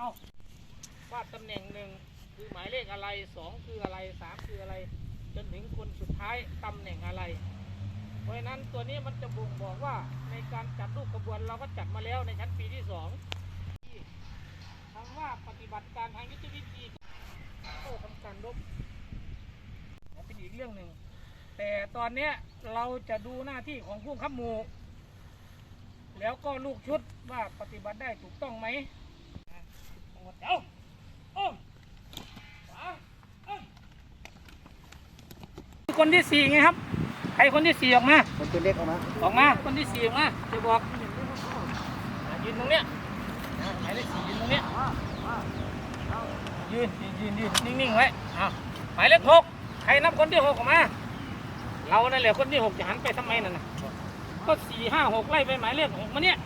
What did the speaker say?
เอาว่าตำแหน่งหนึ่งคือหมายเลขอะไรสองคืออะไรสามคืออะไร จนถึงคนสุดท้ายตำแหน่งอะไร เพราะฉะนั้นตัวนี้มันจะบ่งบอกว่าในการจัดรูปขบวนเราก็จัดมาแล้วในชั้นปีที่สองคำว่าปฏิบัติการทางยุทธวิธีก็ทำการลบเป็นอีกเรื่องหนึ่งแต่ตอนนี้เราจะดูหน้าที่ของผู้ขับหมู่แล้วก็ลูกชุดว่าปฏิบัติได้ถูกต้องไหม คนที่สี่ไงครับ ใครคนที่สี่ออกมา คนตัวเล็กออกมา ออกมา คนที่สี่ออกมาจะบอกยืนตรงเนี้ยหมายเลขสี่ยืนตรงเนี้ยยืนยืนยืนยืนนิ่งๆไว้อะหมายเลขหกใครนับคนที่หกออกมา เรานั่นแหละคนที่หกจะหันไปทำไมนั่นน่ะก็สี่ห้าหกไล่ไปหมายเลขหกมาเนี่ย